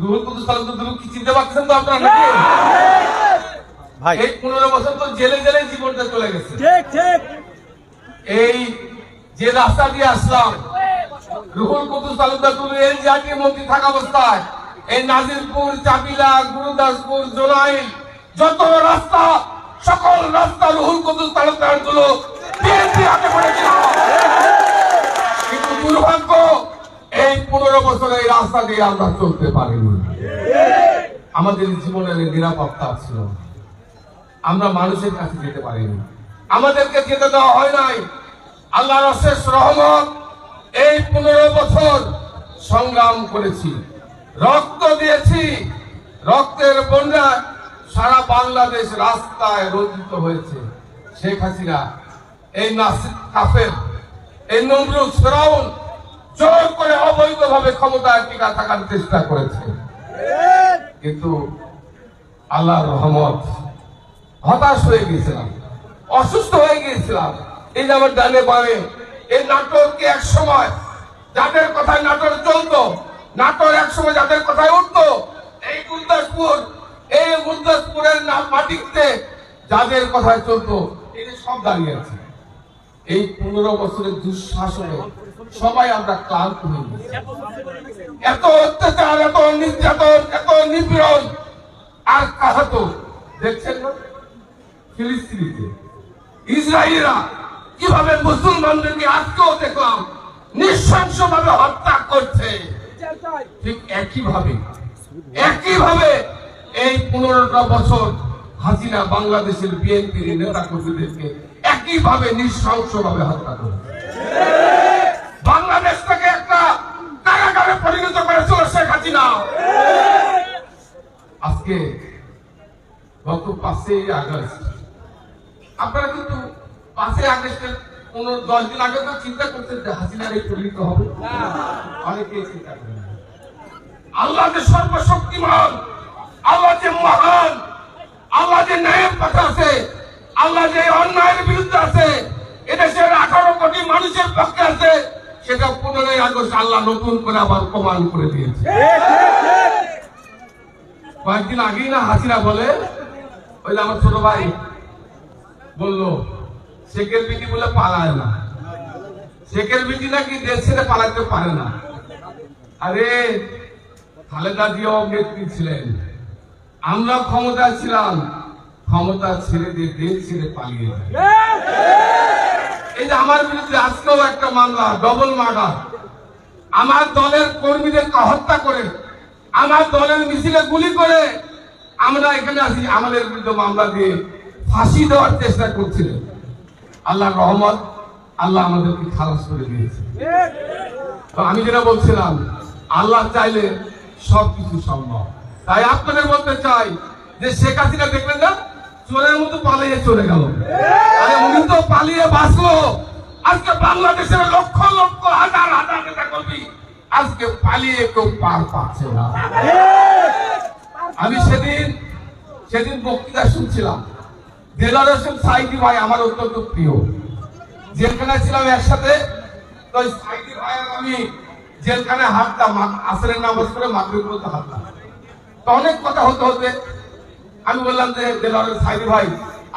রুহুল কুদ্দুস তালুকদার কি চিনতে পারছেন তো আপনারা নাকি? ভাই। এই পনেরো বছর তো জেলে জেলে জীবনটা চলে গেছে। ঠিক ঠিক। এই যে রাস্তা দিয়ে আসলাম রুহুল কুদ্দুস তালুকদার এই জাতীয় মন্ত্রী থাকা অবস্থায় এই নাজিরপুর চাপিলা গুরুদাসপুর জোনাইল যত রাস্তা সকল রাস্তা রুহুল কুদ্দুস তালুকদারগুলো বিএনপি হাতে পড়েছিল। কিন্তু দুর্ভাগ্য এই পনেরো বছর এই রাস্তা দিয়ে আমরা চলতে পারিনি। আমাদের জীবনের নিরাপত্তা ছিল। আমরা মানুষের কাছে যেতে পারিনি। আমাদেরকে যেতে দেওয়া হয় নাই। আল্লাহর অশেষ রহমত, এই পনেরো বছর সংগ্রাম করেছি। রক্ত দিয়েছি। রক্তের বন্যা সারা বাংলাদেশ রাস্তায় রঞ্জিত হয়েছে। শেখ হাসিনা, এই নাসির কাফের, এই নমরুদ ফেরাউন জোর করে অবৈধভাবে ক্ষমতায় টিকা থাকার চেষ্টা করেছে। কিন্তু আল্লাহর রহমত, হতাশ হয়ে গিয়েছিলাম, অসুস্থ হয়ে গিয়েছিলাম। এই যে আমার ডানে বামে, এই নাটককে এক সময় যাদের কথায় নাটক চলতো, নাটক এক সময় যাদের কথায় উঠতো, এই গুরদাসপুর এই গুরদাসপুরের মাটিতে যাদের কথায় চলতো এটি সব দাঁড়িয়ে আছে। এই পনেরো বছরের দুঃশাসনে সবাই আমরা ক্লান্ত গেছি। এত অত্যাচার, এত নির্যাতন, এত নিপীড়ন, আর কাহাত দেখছেন না ফিলিস্তিনিতে। ইসরায়েলরা কীভাবে মুসলমানদেরকে আজকেও দেখলাম নৃশংসভাবে হত্যা করছে। ঠিক একইভাবে একইভাবে এই পনেরোটা বছর হাসিনা বাংলাদেশের বিএনপির নেতা কর্মীদেরকে একইভাবে নৃশংসভাবে হত্যা করেছে বাংলাদেশটাকে একটা কারাগারে পরিণত করেছিল শেখ হাসিনা আজকে গত পাঁচই আগস্ট, আপনারা কিন্তু পাঁচই আগস্টের পনেরো দশ দিন আগে তো চিন্তা করছেন যে হাসিনার এই পরিণত হবে। অনেকে চিন্তা করেন আল্লাহ যে সর্বশক্তিমান, আল্লাহ যে মহান, আল্লাহ যে ন্যায়ের পথে আছে, আল্লাহ যে অন্যায়ের বিরুদ্ধে আছে, এদেশের আঠারো কোটি মানুষের পক্ষে আছে সেটা পনেরোই আগস্ট আল্লাহ নতুন করে আবার প্রমাণ করে দিয়েছে। কয়েকদিন আগেই না হাসিনা বলে ওই আমার ছোট ভাই বলল শেখের বিটি বলে পালায় না। শেখের বিটি নাকি দেশ ছেড়ে পালাতে পারে না। আরে খালেদা জিয়াও নেত্রী ছিলেন। আমরা ক্ষমতা ছিলাম ক্ষমতা ছেড়ে দিয়ে দেশ ছেড়ে পালিয়ে যায় এই যে আমার বিরুদ্ধে আজকেও একটা মামলা ডবল মার্ডার আমার দলের কর্মীদেরকে হত্যা করে, আমার দলের মিছিলে গুলি করে আমরা এখানে আছি আমাদের বিরুদ্ধে মামলা দিয়ে ফাঁসি দেওয়ার চেষ্টা করছিলেন। আল্লাহ রহমত, আল্লাহ আমাদেরকে খালাস করে দিয়েছে। তো আমি যেটা বলছিলাম, আল্লাহ চাইলে সবকিছু সম্ভব। তাই আপনাদের বলতে চাই যে শেখ হাসিনা দেখলেন না? চোরের মতো পালিয়ে চলে গেল। আরে উনি তো পালিয়ে বাঁচলো। আজকে বাংলাদেশের লক্ষ লক্ষ হাজার হাজার নেতা কর্মী আজকে পালিয়ে কেউ পার পাচ্ছে না। আমি সেদিন সেদিন বক্তৃতা শুনছিলাম। দেলার হোসেন সাইদি ভাই আমার অত্যন্ত প্রিয়। জেলখানে ছিলাম একসাথে। তো সাইদি ভাই আমি হাঁটতাম মা- আসরের নামাজ করে মাগরিব হাঁটতাম তো অনেক কথা হতে হতে আমি বললাম যে দেলারের সাইদি ভাই,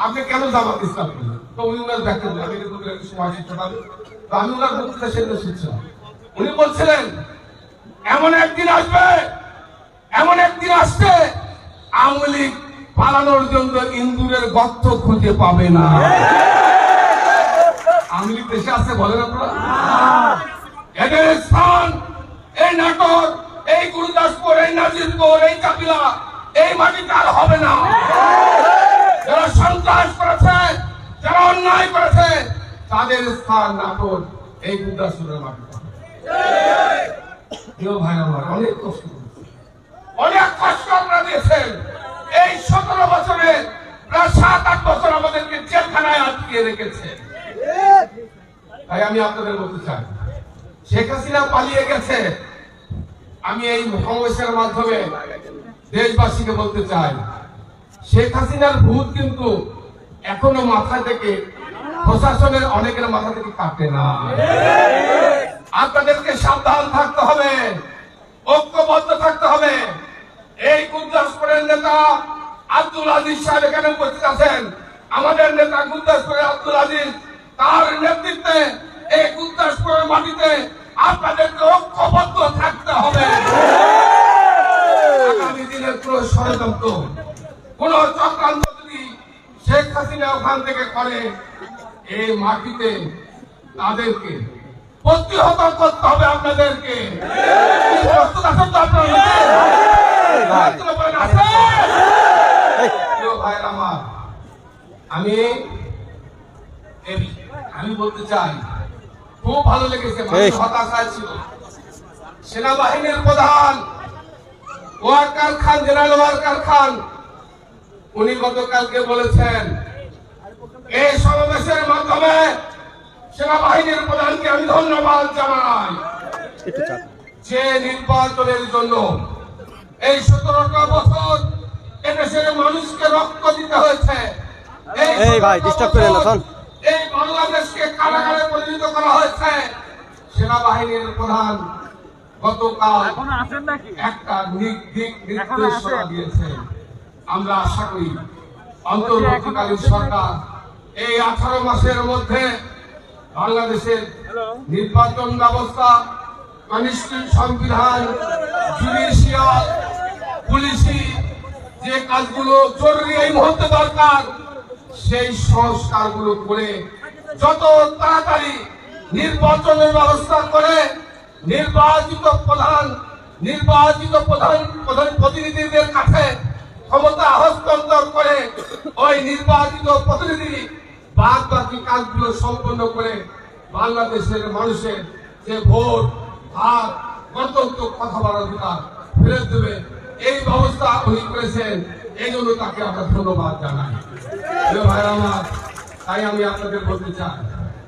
আপনি কেন জামাত ইসলাম করলেন তো উনি ওনার ব্যাখ্যা দিলেন। আমি কিন্তু সময় শেষ হবে তো আমি ওনার বক্তৃতা সেদিন শুনছিলাম উনি বলছিলেন, এমন একদিন আসবে, এমন একদিন আসছে আওয়ামী লীগ পালানোর জন্য ইন্দুরের গর্ত খুঁজে পাবে না। আওয়ামী লীগ দেশে আছে বলেন আপনারা? এদের স্থান, এই নাটক এই গুরুদাসপুর, এই নাজিরপুর, এই কাপিলা এই মাটিতে আর হবে না। যারা সন্ত্রাস করেছে, যারা অন্যায় করেছে, তাদের স্থান নাটক এই গুরুদাসপুরের মাটিতে ভাই আমার, অনেক কষ্ট অনেক কষ্ট আপনারা দিয়েছেন। এই সতেরো বছরে প্রায় সাত, আট বছর আমাদেরকে জেলখানায় আটকে রেখেছে। তাই আমি আপনাদের বলতে চাই, শেখ হাসিনা পালিয়ে গেছে। আমি এই সমাবেশের মাধ্যমে দেশবাসীকে বলতে চাই, শেখ হাসিনার ভূত কিন্তু এখনও মাথা থেকে, প্রশাসনের অনেকের মাথা থেকে কাটে না। আপনাদেরকে সাবধান থাকতে হবে, ঐক্যবদ্ধ থাকতে হবে। এই গুরদাসপুরের নেতা আব্দুল আজিজ সাহেব এখানে উপস্থিত আছেন। আমাদের নেতা গুরদাসপুরের আব্দুল আজিজ, তার নেতৃত্বে এই গুরদাসপুরের মাটিতে আপনাদেরকে ঐক্যবদ্ধ থাকতে হবে। আগামী দিনের কোন ষড়যন্ত্র কোন চক্রান্ত যদি শেখ হাসিনা ওখান থেকে করে এই মাটিতে তাদেরকে প্রতিহত করতে হবে আপনাদেরকে। প্রস্তুত আছেন তো আপনারা? আমি আমি বলতে চাই খুব ভালো লেগেছে হতাশায় ছিল। সেনাবাহিনীর প্রধান ওয়ার্কার খান জেনারেল ওয়ার্কার খান উনি গতকালকে বলেছেন এই সমাবেশের মাধ্যমে সেনাবাহিনীর প্রধানকে আমি ধন্যবাদ জানাই। যে নির্বাচনের জন্য এই সতেরোটা বছর এদেশের মানুষকে রক্ত দিতে হয়েছে। এই ভাই, 17টা disturb করে না, এই বাংলাদেশকে কারাগারে পরিণত করা হয়েছে। সেনাবাহিনীর প্রধান গতকাল একটা নির্দেশনা আমরা আশা করি অন্তর্বর্তীকালীন সরকার এই আঠারো মাসের মধ্যে বাংলাদেশের নির্বাচন ব্যবস্থা সংবিধান জুডিশিয়াল পুলিশি যে কাজগুলো জরুরি এই মুহূর্তে দরকার সেই সংস্কারগুলো করে যত তাড়াতাড়ি নির্বাচনের ব্যবস্থা করে নির্বাচিত প্রধান নির্বাচিত প্রধান প্রধান প্রতিনিধিদের কাছে ক্ষমতা হস্তান্তর করে ওই নির্বাচিত প্রতিনিধি বাদ বাকি কাজগুলো সম্পন্ন করে বাংলাদেশের মানুষের যে ভোট ভাত গণতন্ত্র কথা বলার অধিকার ফেরত দেবে। এই ব্যবস্থা উনি করেছেন। এই জন্য তাকে আমরা ধন্যবাদ জানাই। ভাই আমার, তাই আমি আপনাদের বলতে চাই,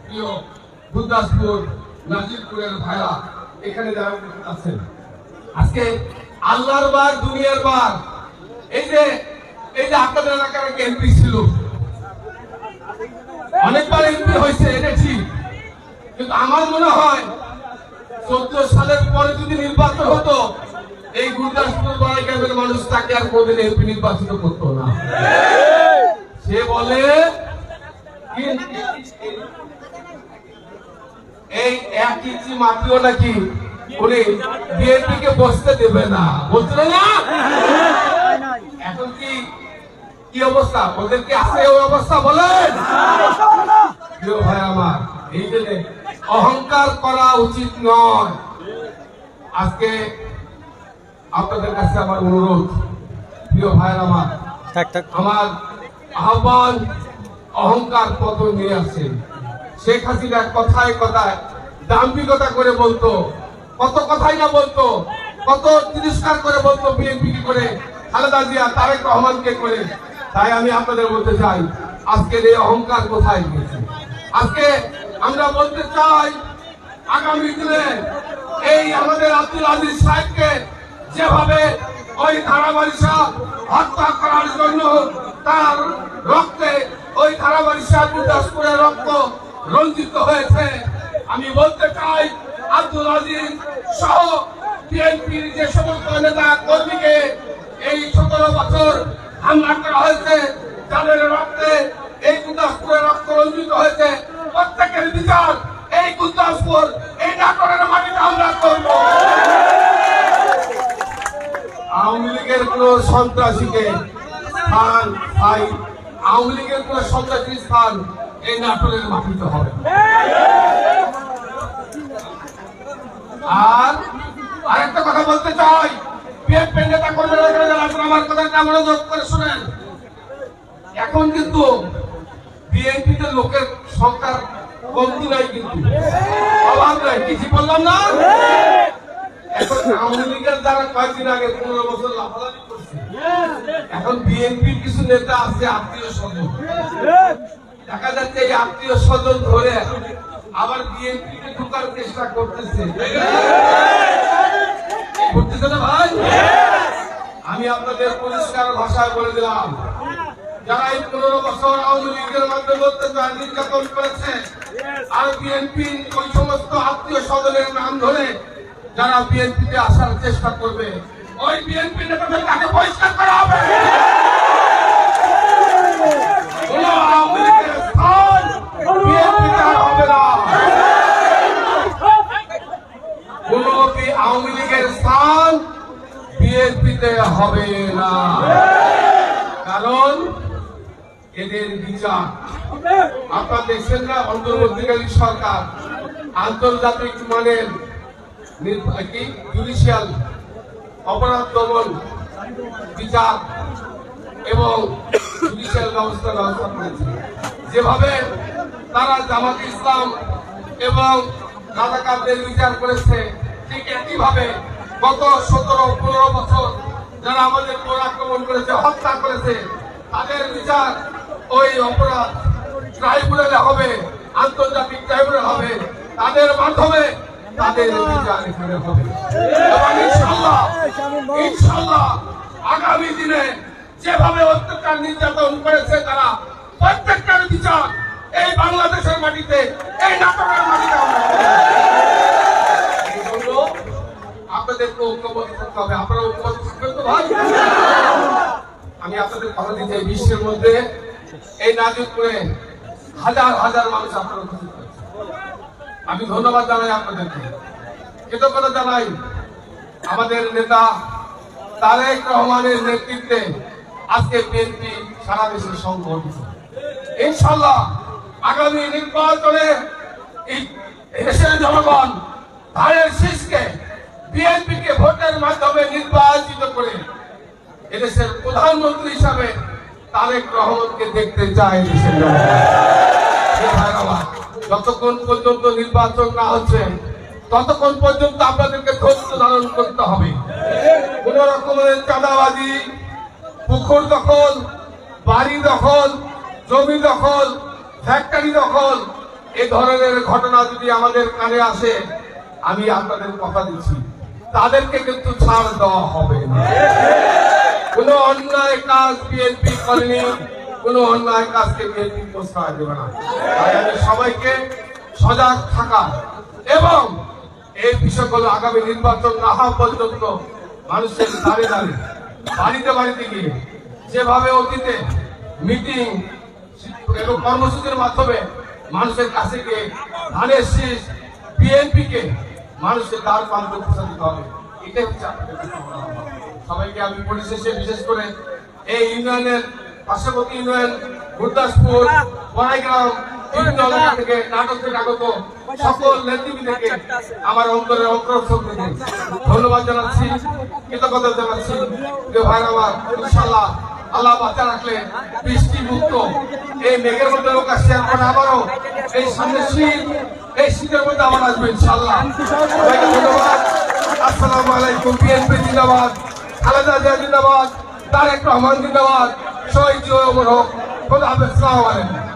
প্রিয় গুরদাসপুর নাজিরপুরের ভাইরা এখানে আছেন। আজকে আল্লাহর বার, দুনিয়ার বার। এই যে এই যে আপনাদের এলাকার একটা এমপি ছিল। অনেকবার এমপি হয়েছে ঠিক। কিন্তু আমার মনে হয়, চোদ্দ সালের পরে যদি নির্বাচন হতো, এই গুরদাসপুর বড়াই গ্রামের মানুষ তাকে আর কোনদিন এমপি নির্বাচিত করতো না। সে বলে এই এক ইঞ্চি মাটিও নাকি উনি বিএনপি কে বসতে দেবে না। বলছিল না? এখন কি কি অবস্থা? ওদের কি আছে ওই অবস্থা বলেন? প্রিয় ভাই আমার এই জন্য অহংকার করা উচিত নয়। আজকে আপনাদের কাছে আমার অনুরোধ প্রিয় ভাই আমার। আমার আহ্বান অহংকার পতন নিয়ে আসে। শেখ হাসিনা কথায় কথায় দাম্ভিকতা করে বলতো, কত কথাই না বলতো, কত তিরস্কার করে বলতো বিএনপি করে, খালেদা জিয়া, তারেক রহমানকে করে। তাই আমি আপনাদের বলতে চাই, আজকের এই অহংকার কোথায় গিয়েছে? আজকে আমরা বলতে চাই, আগামী দিনে এই আমাদের আব্দুল আজিজ সাহেবকে যেভাবে ওই ধারাবারিশা হত্যা করার জন্য তার রক্তে, ওই ধারাবারিশা গুরদাসপুরের রক্ত রঞ্জিত হয়েছে। আমি বলতে চাই আব্দুল আজিজ সহ বিএনপির যে সমস্ত নেতা কর্মীকে এই সতেরো বছর হামলা করা হয়েছে যাদের রক্তে এই গুরদাসপুরের রক্ত রঞ্জিত হয়েছে প্রত্যেকের বিচার এই গুরদাসপুর এই নাটোরের মাটিতে আমরা করব আওয়ামী লীগের কোন সন্ত্রাসীকে স্থান পাই আওয়ামী লীগের কোন সন্ত্রাসী স্থান এই নাটোরের মাটিতে হবে আর আরেকটা কথা বলতে চাই এখন কিন্তু বিএনপিতে লোকের সংখ্যার কমতি কিছু বললাম না? এখন আওয়ামী লীগের দ্বারা কয়েকদিন আগে পনেরো বছর লাফালাফি এখন বিএনপির কিছু নেতা আছে আত্মীয় স্বজন। এই আত্মীয় স্বজন ধরে আবার বিএনপি কে ঢোকার চেষ্টা করতেছে। আমি আপনাদের পরিষ্কার ভাষায় বলে দিলাম, যারা এই পনেরো বছর আওয়ামী লীগের মাধ্যমে অত্যাচার নির্যাতন করেছে, আর বিএনপি ওই সমস্ত আত্মীয় স্বজনের নাম ধরে যারা বিএনপিতে আসার চেষ্টা করবে, ওই বিএনপি নেতাদের তাকে বহিষ্কার করা হবে কোনো আওয়ামী লীগের স্থান বিএনপিতে আর হবে না কোনো বি- আওয়ামী লীগের স্থান বিএনপিতে হবে না। কারণ এদের বিচার। আপনারা দেখছেন না অন্তর্বর্তীকালীন সরকার, আন্তর্জাতিক মানের কি? জুডিশিয়াল অপরাধ দমন বিচার এবং জুডিশিয়াল ব্যবস্থা ব্যবস্থা করেছে। যেভাবে তারা জামাত ইসলাম এবং রাজাকারদের বিচার করেছে, ঠিক একইভাবে গত সতেরো, পনেরো বছর যারা আমাদের উপর আক্রমণ করেছে, হত্যা করেছে, তাদের বিচার ওই অপরাধ ট্রাইব্যুনালে হবে, আন্তর্জাতিক ট্রাইব্যুনাল হবে। তাদের মাধ্যমে তাদের বিচার এখানে হবে। ইনশাল্লাহ ইনশাল্লাহ আগামী দিনে যেভাবে অত্যাচার নির্যাতন করেছে তারা, প্রত্যেকটার বিচার এই বাংলাদেশের মাটিতে, এই নাটকের মাটিতে আমরা আপনাদেরকে ঐক্যবদ্ধ হবে। আপনারা ঐক্যবদ্ধ থাকবেন তো ভাই? আমি আপনাদের কথা দিতে বিশ্বের মধ্যে। এই হাজার হাজার মানুষ আপনারা উপস্থিত আমি ধন্যবাদ জানাই আপনাদেরকে। কৃতজ্ঞতা জানাই আমাদের নেতা তারেক রহমানের নেতৃত্বে আজকে বিএনপি সারা দেশে সংগঠিত ইনশাল্লাহ আগামী নির্বাচনে দেশের জনগণ ধানের শীষকে বিএনপিকে ভোটের মাধ্যমে নির্বাচিত করে এদেশের প্রধানমন্ত্রী হিসাবে তারেক রহমানকে দেখতে চায় যতক্ষণ পর্যন্ত নির্বাচন না হচ্ছে, ততক্ষণ পর্যন্ত আপনাদেরকে ধৈর্য ধারণ করতে হবে। কোন রকমের চাঁদাবাজি, পুকুর দখল, বাড়ি দখল, জমি দখল, ফ্যাক্টরি দখল, এ ধরনের ঘটনা যদি আমাদের কানে আসে, আমি আপনাদের কথা দিচ্ছি। তাদেরকে কিন্তু ছাড় দেওয়া হবে না। কোন অন্যায় কাজ বিএনপি করেনি, কোন অন্যায় কাজকে বিএনপি প্রশ্রয় দেবে না। তাই সবাইকে সজাগ থাকা এবং এই বিষয়গুলো আগামী নির্বাচন না হওয়া পর্যন্ত মানুষের দাঁড়িয়ে দাঁড়িয়ে বাড়িতে বাড়িতে গিয়ে যেভাবে অতীতে মিটিং এবং কর্মসূচির মাধ্যমে মানুষের কাছে গিয়ে ধানের শীষ বিএনপি কে মানুষের দ্বার প্রান্তে দিতে হবে এটাই হচ্ছে। সবাইকে আমি পরিশেষে বিশেষ করে এই ইউনিয়নের পার্শ্ববর্তী ইউনিয়ন, গুরদাসপুর, বড়াইগ্রাম ধন্যবাদ জানাচ্ছি, কৃতজ্ঞতা জানাচ্ছি ভাই আমার ইনশাল্লাহ আল্লাহ বাচ্চা রাখলে বৃষ্টি মুক্ত। এই মেঘের মধ্যে লোক আসছে এখন আবারও, এই সামনে শীত, এই শীতের মধ্যে আবার আসবে ইনশাল্লাহ ধন্যবাদ। আসসালামু আলাইকুম, বিএনপি জিন্দাবাদ, খালেদা জিয়া জিন্দাবাদ, তারেক রহমান জিন্দাবাদ। শহীদ জিয়া হোক। খোদা হাফেজ, সালাম আলাইকুম।